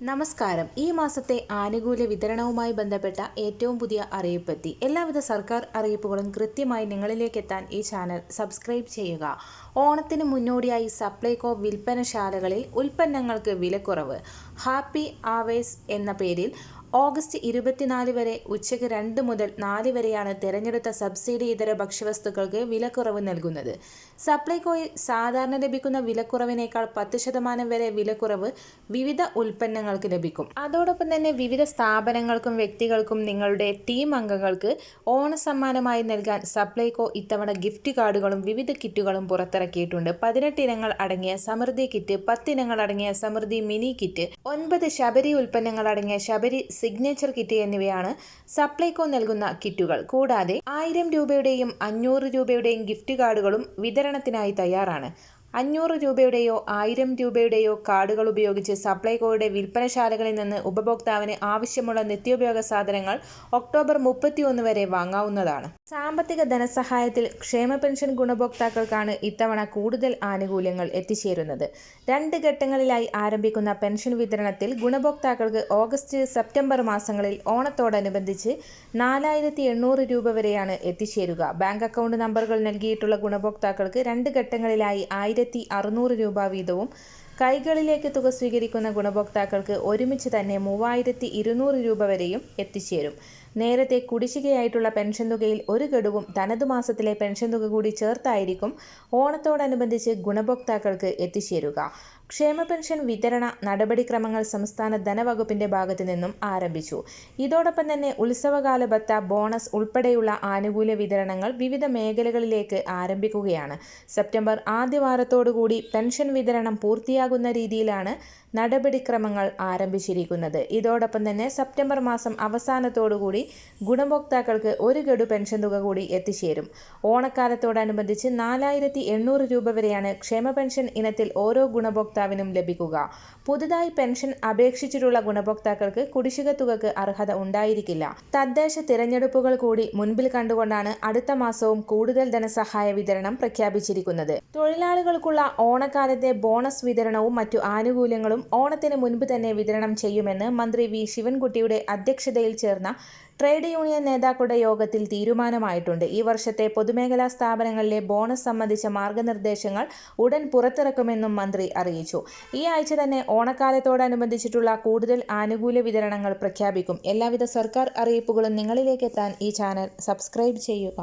നമസ്കാരം. ഈ മാസത്തെ ആനുകൂല്യ വിതരണവുമായി ബന്ധപ്പെട്ട ഏറ്റവും പുതിയ അറിയിപ്പെത്തി. എല്ലാവിധ സർക്കാർ അറിയിപ്പുകളും കൃത്യമായി നിങ്ങളിലേക്ക് എത്താൻ ഈ ചാനൽ സബ്സ്ക്രൈബ് ചെയ്യുക. ഓണത്തിന് മുന്നോടിയായി സപ്ലൈകോ വിൽപ്പനശാലകളിൽ ഉൽപ്പന്നങ്ങൾക്ക് വിലക്കുറവ്. ഹാപ്പി ആവേഴ്സ് എന്ന പേരിൽ ഓഗസ്റ്റ് ഇരുപത്തിനാല് വരെ ഉച്ചയ്ക്ക് രണ്ട് മുതൽ നാല് വരെയാണ് തിരഞ്ഞെടുത്ത സബ്സിഡി ഇതര ഭക്ഷ്യവസ്തുക്കൾക്ക് വിലക്കുറവ് നൽകുന്നത്. സപ്ലൈകോയിൽ സാധാരണ ലഭിക്കുന്ന വിലക്കുറവിനേക്കാൾ പത്ത് ശതമാനം വരെ വിലക്കുറവ് വിവിധ ഉൽപ്പന്നങ്ങൾക്ക് ലഭിക്കും. അതോടൊപ്പം തന്നെ വിവിധ സ്ഥാപനങ്ങൾക്കും വ്യക്തികൾക്കും നിങ്ങളുടെ ടീം അംഗങ്ങൾക്ക് ഓണസമ്മാനമായി നൽകാൻ സപ്ലൈകോ ഇത്തവണ ഗിഫ്റ്റ് കാർഡുകളും വിവിധ കിറ്റുകളും പുറത്തിറക്കിയിട്ടുണ്ട്. പതിനെട്ട് ഇനങ്ങൾ അടങ്ങിയ സമൃദ്ധി കിറ്റ് പത്തിനങ്ങൾ അടങ്ങിയ സമൃദ്ധി മിനി കിറ്റ് ഒൻപത് ശബരി ഉൽപ്പന്നങ്ങൾ അടങ്ങിയ ശബരി സിഗ്നേച്ചർ കിറ്റ് എന്നിവയാണ് സപ്ലൈകോ നൽകുന്ന കിറ്റുകൾ കൂടാതെ ആയിരം രൂപയുടെയും അഞ്ഞൂറ് രൂപയുടെയും ഗിഫ്റ്റ് കാർഡുകളും വിതരണത്തിനായി തയ്യാറാണ്. അഞ്ഞൂറ് രൂപയുടെയോ ആയിരം രൂപയുടെയോ കാർഡുകൾ ഉപയോഗിച്ച് സപ്ലൈകോയുടെ വിൽപ്പനശാലകളിൽ നിന്ന് ഉപഭോക്താവിന് ആവശ്യമുള്ള നിത്യോപയോഗ സാധനങ്ങൾ ഒക്ടോബർ മുപ്പത്തിയൊന്ന് വരെ വാങ്ങാവുന്നതാണ്. സാമ്പത്തിക ധനസഹായത്തിൽ ക്ഷേമ പെൻഷൻ ഗുണഭോക്താക്കൾക്കാണ് ഇത്തവണ കൂടുതൽ ആനുകൂല്യങ്ങൾ എത്തിച്ചേരുന്നത്. രണ്ട് ഘട്ടങ്ങളിലായി ആരംഭിക്കുന്ന പെൻഷൻ വിതരണത്തിൽ ഗുണഭോക്താക്കൾക്ക് ഓഗസ്റ്റ് സെപ്റ്റംബർ മാസങ്ങളിൽ ഓണത്തോടനുബന്ധിച്ച് നാലായിരത്തി എണ്ണൂറ് രൂപ വരെയാണ് എത്തിച്ചേരുക. ബാങ്ക് അക്കൗണ്ട് നമ്പറുകൾ നൽകിയിട്ടുള്ള ഗുണഭോക്താക്കൾക്ക് രണ്ട് ഘട്ടങ്ങളിലായി ആയിരത്തി അറുന്നൂറ് രൂപ വീതവും കൈകളിലേക്ക് തുക സ്വീകരിക്കുന്ന ഗുണഭോക്താക്കൾക്ക് ഒരുമിച്ച് തന്നെ മൂവായിരത്തി ഇരുന്നൂറ് രൂപ വരെയും എത്തിച്ചേരും. നേരത്തെ കുടിശ്ശികയായിട്ടുള്ള പെൻഷൻ തുകയിൽ ഒരു ഗഡുവും തനതു മാസത്തിലെ പെൻഷൻ തുക കൂടി ചേർത്തായിരിക്കും ഓണത്തോടനുബന്ധിച്ച് ഗുണഭോക്താക്കൾക്ക് എത്തിച്ചേരുക. ക്ഷേമ പെൻഷൻ വിതരണ നടപടിക്രമങ്ങൾ സംസ്ഥാന ധനവകുപ്പിന്റെ ഭാഗത്തു നിന്നും ആരംഭിച്ചു. ഇതോടൊപ്പം തന്നെ ഉത്സവകാല ഭത്ത ബോണസ് ഉൾപ്പെടെയുള്ള ആനുകൂല്യ വിതരണങ്ങൾ വിവിധ മേഖലകളിലേക്ക് ആരംഭിക്കുകയാണ്. സെപ്റ്റംബർ ആദ്യവാരത്തോടുകൂടി പെൻഷൻ വിതരണം പൂർത്തിയാകുന്ന രീതിയിലാണ് നടപടിക്രമങ്ങൾ ആരംഭിച്ചിരിക്കുന്നത്. ഇതോടൊപ്പം തന്നെ സെപ്റ്റംബർ മാസം അവസാനത്തോടുകൂടി ഗുണഭോക്താക്കൾക്ക് ഒരു ഗഡു പെൻഷൻ തുക കൂടി എത്തിച്ചേരും. ഓണക്കാലത്തോടനുബന്ധിച്ച് നാലായിരത്തി രൂപ വരെയാണ് ക്ഷേമ പെൻഷൻ ഇനത്തിൽ ഓരോ ഗുണഭോക്താവിനും ലഭിക്കുക. പുതുതായി പെൻഷൻ അപേക്ഷിച്ചിട്ടുള്ള ഗുണഭോക്താക്കൾക്ക് കുടിശ്ശിക തുകക്ക് അർഹത ഉണ്ടായിരിക്കില്ല. തദ്ദേശ തിരഞ്ഞെടുപ്പുകൾ കൂടി മുൻപിൽ കണ്ടുകൊണ്ടാണ് അടുത്ത മാസവും കൂടുതൽ ധനസഹായ വിതരണം പ്രഖ്യാപിച്ചിരിക്കുന്നത്. തൊഴിലാളികൾക്കുള്ള ഓണക്കാലത്തെ ബോണസ് വിതരണവും മറ്റു ആനുകൂല്യങ്ങളും ഓണത്തിന് മുൻപ് തന്നെ വിതരണം ചെയ്യുമെന്ന് മന്ത്രി വി. ശിവൻകുട്ടിയുടെ അധ്യക്ഷതയിൽ ചേർന്ന ട്രേഡ് യൂണിയൻ നേതാക്കളുടെ യോഗത്തിൽ തീരുമാനമായിട്ടുണ്ട്. ഈ വർഷത്തെ പൊതുമേഖലാ സ്ഥാപനങ്ങളിലെ ബോണസ് സംബന്ധിച്ച മാർഗനിർദ്ദേശങ്ങൾ ഉടൻ പുറത്തിറക്കുമെന്നും മന്ത്രി അറിയിച്ചു. ഈ ആഴ്ച തന്നെ ഓണക്കാലത്തോടനുബന്ധിച്ചിട്ടുള്ള കൂടുതൽ ആനുകൂല്യ വിതരണങ്ങൾ പ്രഖ്യാപിക്കും. എല്ലാവിധ സർക്കാർ അറിയിപ്പുകളും നിങ്ങളിലേക്ക് എത്താൻ ഈ ചാനൽ സബ്സ്ക്രൈബ് ചെയ്യുക.